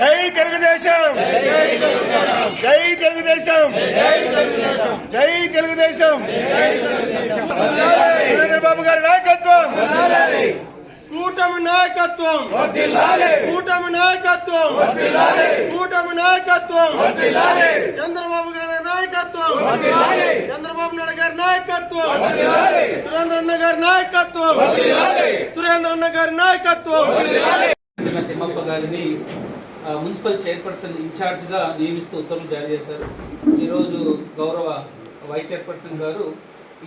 జై తెలుగుదేశం జై తెలుగుదేశం జై తెలుగుదేశం చంద్రబాబు గారి నాయకత్వం కూటమి నాయకత్వం కూటమి నాయకత్వం కూటమి నాయకత్వం చంద్రబాబు గారి నాయకత్వం చంద్రబాబు నాయుడు గారి నాయకత్వం సురేంద్రన్న గారి నాయకత్వం సురేంద్రన్న గారి నాయకత్వం చిన్న తిమ్మప్ప గారిని ఆ, మున్సిపల్ చైర్పర్సన్ ఇన్ఛార్జ్గా నియమిస్తూ ఉత్తర్వులు జారీ చేశారు. ఈరోజు గౌరవ వైస్ చైర్పర్సన్ గారు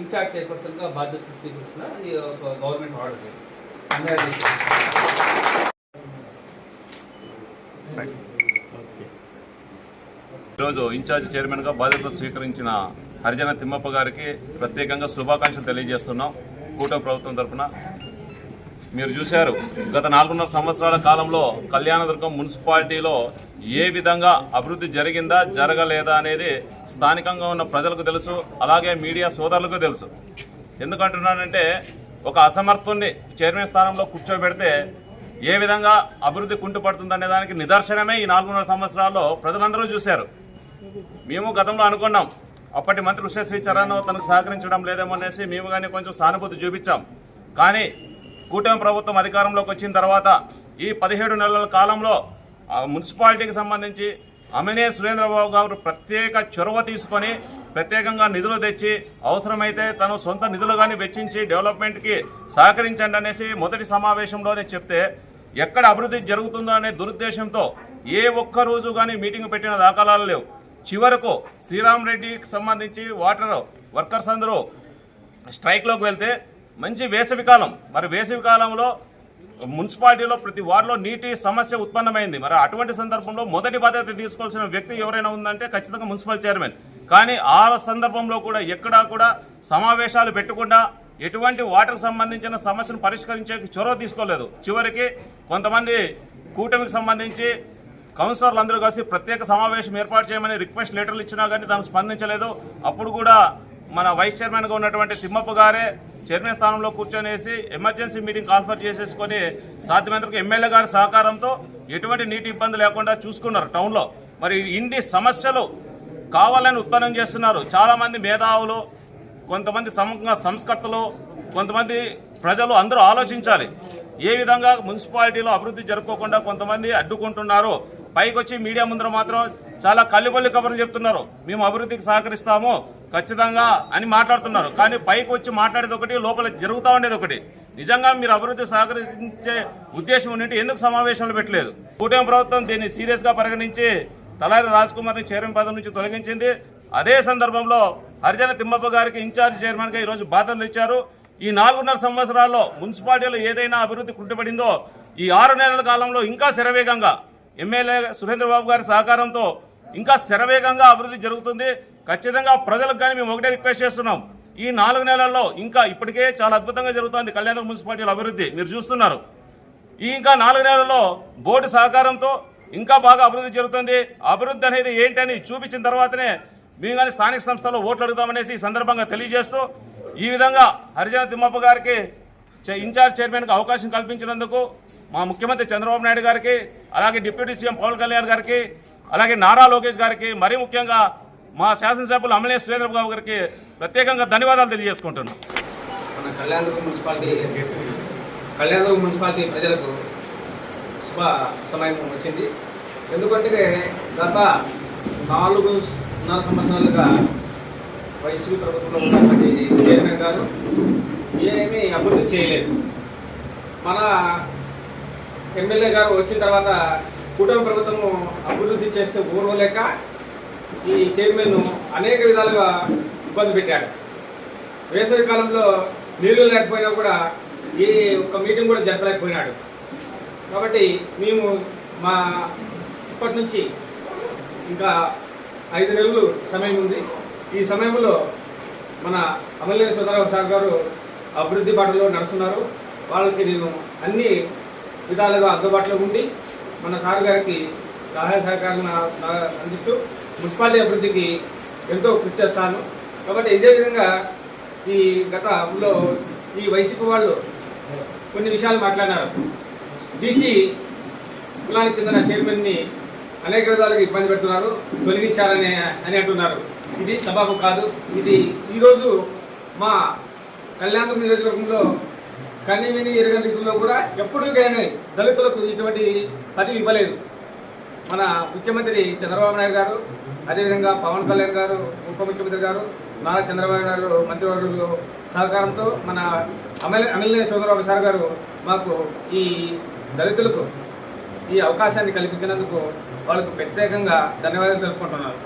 ఇన్ఛార్జ్ చైర్పర్సన్గా బాధ్యతలు స్వీకరిస్తున్నారు ఇది ఒక గవర్నమెంట్ ఆర్డర్ ఈరోజు ఇన్ఛార్జ్ చైర్మన్గా బాధ్యతలు స్వీకరించిన హరిజన తిమ్మప్ప గారికి ప్రత్యేకంగా శుభాకాంక్షలు తెలియజేస్తున్నాం. కూటమి ప్రభుత్వం తరఫున మీరు చూశారు. గత నాలుగున్నర సంవత్సరాల కాలంలో కళ్యాణదుర్గం మున్సిపాలిటీలో ఏ విధంగా అభివృద్ధి జరిగిందా జరగలేదా అనేది స్థానికంగా ఉన్న ప్రజలకు తెలుసు అలాగే మీడియా సోదరులకు తెలుసు. ఎందుకంటున్నానంటే ఒక అసమర్థుణ్ణి చైర్మన్ స్థానంలో కూర్చోబెడితే ఏ విధంగా అభివృద్ధి కుంటుపడుతుందనే దానికి నిదర్శనమే ఈ నాలుగున్నర సంవత్సరాల్లో ప్రజలందరూ చూశారు. మేము గతంలో అనుకున్నాం అప్పటి మంత్రి ఉషశ్రీ చరణ్ తనకు సహకరించడం లేదేమో అనేసి మేము కానీ కొంచెం సానుభూతి చూపించాం. కానీ కూటమి ప్రభుత్వం అధికారంలోకి వచ్చిన తర్వాత ఈ పదిహేడు నెలల కాలంలో మున్సిపాలిటీకి సంబంధించి అమినే సురేంద్రబాబు గారు ప్రత్యేక చొరవ తీసుకొని ప్రత్యేకంగా నిధులు తెచ్చి అవసరమైతే తను సొంత నిధులు కానీ వెచ్చించి డెవలప్మెంట్కి సహకరించండి అనేసి మొదటి సమావేశంలోనే చెప్తే ఎక్కడ అభివృద్ధి జరుగుతుందో అనే దురుద్దేశంతో ఏ ఒక్క రోజు కానీ మీటింగ్ పెట్టిన దాఖలాలు లేవు. చివరకు శ్రీరామ్ రెడ్డికి సంబంధించి వాటర్ వర్కర్స్ అందరూ స్ట్రైక్లోకి వెళ్తే మంచి వేసవికాలం మరి వేసవికాలంలో మున్సిపాలిటీలో ప్రతి వార్డులో నీటి సమస్య ఉత్పన్నమైంది. మరి అటువంటి సందర్భంలో మొదటి బాధ్యత తీసుకోవాల్సిన వ్యక్తి ఎవరైనా ఉందంటే ఖచ్చితంగా మున్సిపల్ చైర్మన్. కానీ ఆ సందర్భంలో కూడా ఎక్కడా కూడా సమావేశాలు పెట్టకుండా ఎటువంటి వాటర్కు సంబంధించిన సమస్యను పరిష్కరించే చొరవ తీసుకోలేదు. చివరికి కొంతమంది కూటమికి సంబంధించి కౌన్సిలర్లు అందరూ కలిసి ప్రత్యేక సమావేశం ఏర్పాటు చేయమని రిక్వెస్ట్ లెటర్లు ఇచ్చినా కానీ దానికి స్పందించలేదు. అప్పుడు కూడా మన వైస్ చైర్మన్గా ఉన్నటువంటి తిమ్మప్ప గారే చైర్మన్ స్థానంలో కూర్చొనేసి ఎమర్జెన్సీ మీటింగ్ కాన్ఫర్ చేసేసుకొని సాధ్యమైనంతకు ఎమ్మెల్యే గారి సహకారంతో ఎటువంటి నీటి ఇబ్బంది లేకుండా చూసుకున్నారు టౌన్లో. మరి ఇన్ని సమస్యలు కావాలని ఉత్పన్నం చేస్తున్నారు. చాలామంది మేధావులు కొంతమంది సమ సంస్కర్తలు కొంతమంది ప్రజలు అందరూ ఆలోచించాలి. ఏ విధంగా మున్సిపాలిటీలో అభివృద్ధి జరుపుకోకుండా కొంతమంది అడ్డుకుంటున్నారు. పైకి వచ్చి మీడియా ముందర మాత్రం చాలా కల్లిబొల్లి కబుర్లు చెప్తున్నారు. మేము అభివృద్ధికి సహకరిస్తాము. ఖచ్చితంగా అని మాట్లాడుతున్నారు. కానీ పైకి వచ్చి మాట్లాడేది ఒకటి లోపల జరుగుతూ ఉండేది ఒకటి. నిజంగా మీరు అభివృద్ధి సహకరించే ఉద్దేశం ఉంటే ఎందుకు సమావేశాలు పెట్టలేదు? కూటమి ప్రభుత్వం దీన్ని సీరియస్గా పరిగణించి తలారి రాజ్ కుమార్ని చైర్మన్ పదవి నుంచి తొలగించింది. అదే సందర్భంలో హరిజన తిమ్మప్ప గారికి ఇన్ఛార్జ్ చైర్మన్గా ఈరోజు బాధ్యతలు ఇచ్చారు. ఈ నాలుగున్నర సంవత్సరాల్లో మున్సిపాలిటీలో ఏదైనా అభివృద్ధి కుంటుపడిందో ఈ ఆరు నెలల కాలంలో ఇంకా శరవేగంగా ఎమ్మెల్యే సురేంద్రబాబు గారి సహకారంతో ఇంకా శరవేగంగా అభివృద్ధి జరుగుతుంది. ఖచ్చితంగా ప్రజలకు కానీ మేము ఒకటే రిక్వెస్ట్ చేస్తున్నాం. ఈ నాలుగు నెలల్లో ఇంకా ఇప్పటికే చాలా అద్భుతంగా జరుగుతుంది కళ్యాణ మున్సిపాలిటీల అభివృద్ధి. మీరు చూస్తున్నారు. ఈ ఇంకా నాలుగు నెలల్లో బోర్డు సహకారంతో ఇంకా బాగా అభివృద్ధి జరుగుతుంది. అభివృద్ధి అనేది ఏంటని చూపించిన తర్వాతనే మేము కానీ స్థానిక సంస్థలో ఓట్లు అడుగుతామనేసి ఈ సందర్భంగా తెలియజేస్తూ ఈ విధంగా హరిజన తిమ్మప్ప గారికి ఇన్ఛార్జ్ చైర్మన్కి అవకాశం కల్పించినందుకు మా ముఖ్యమంత్రి చంద్రబాబు నాయుడు గారికి అలాగే డిప్యూటీ సీఎం పవన్ కళ్యాణ్ గారికి అలాగే నారా లోకేష్ గారికి మరీ ముఖ్యంగా మా శాసనసభ్యులు అమలే సురేంద్రబాబు గారికి ప్రత్యేకంగా ధన్యవాదాలు తెలియజేసుకుంటున్నాం. మన కళ్యాణదుర్గం మున్సిపాలిటీ కళ్యాణదుర్గం మున్సిపాలిటీ ప్రజలకు శుభ సమయం వచ్చింది. ఎందుకంటే గత నాలుగున్నర సంవత్సరాలుగా వైసీపీ ప్రభుత్వంలో ఉన్నటువంటి చైర్మన్ గారు ఏమీ అభివృద్ధి చేయలేదు. మన ఎమ్మెల్యే గారు వచ్చిన తర్వాత కూటమి ప్రభుత్వము అభివృద్ధి చేస్తే ఊరవలేక ఈ చైర్మన్ అనేక విధాలుగా ఇబ్బంది పెట్టాడు. వేసవి కాలంలో నీళ్ళు లేకపోయినా కూడా ఏ ఒక్క మీటింగ్ కూడా జరపలేకపోయినాడు. కాబట్టి మేము మా ఇప్పటి నుంచి ఇంకా ఐదు నెలలు సమయం ఉంది. ఈ సమయంలో మన అమలనేని సుందరరావు సార్ గారు అభివృద్ధి బాటలో నడుస్తున్నారు. వాళ్ళకి నేను అన్ని విధాలుగా అందుబాటులో ఉండి మన సార్ గారికి సహాయ సహకారం అందిస్తూ మున్సిపాలిటీ అభివృద్ధికి ఎంతో కృషి చేస్తాను. కాబట్టి ఇదే విధంగా ఈ గతంలో ఈ వైసీపీ వాళ్ళు కొన్ని విషయాలు మాట్లాడినారు. బీసీ కులానికి చెందిన చైర్మన్ని అనేక విధాలుగా ఇబ్బంది పెడుతున్నారు తొలగించాలని అని అంటున్నారు. ఇది సభకు కాదు ఇది ఈరోజు మా కళ్యాణ నియోజకవర్గంలో కన్నీ విని ఎరగని రీతిలో కూడా ఎప్పుడూ కానీ దళితులకు ఇటువంటి పదవి ఇవ్వలేదు. మన ముఖ్యమంత్రి చంద్రబాబు నాయుడు గారు అదేవిధంగా పవన్ కళ్యాణ్ గారు ఉప ముఖ్యమంత్రి గారు నారా చంద్రబాబు నాయుడు మంత్రివర్గులు సహకారంతో మన అమల్ అమలనే సోదరబాబు సార్ గారు మాకు ఈ దళితులకు ఈ అవకాశాన్ని కల్పించినందుకు వాళ్ళకు ప్రత్యేకంగా ధన్యవాదాలు తెలుపుకుంటున్నారు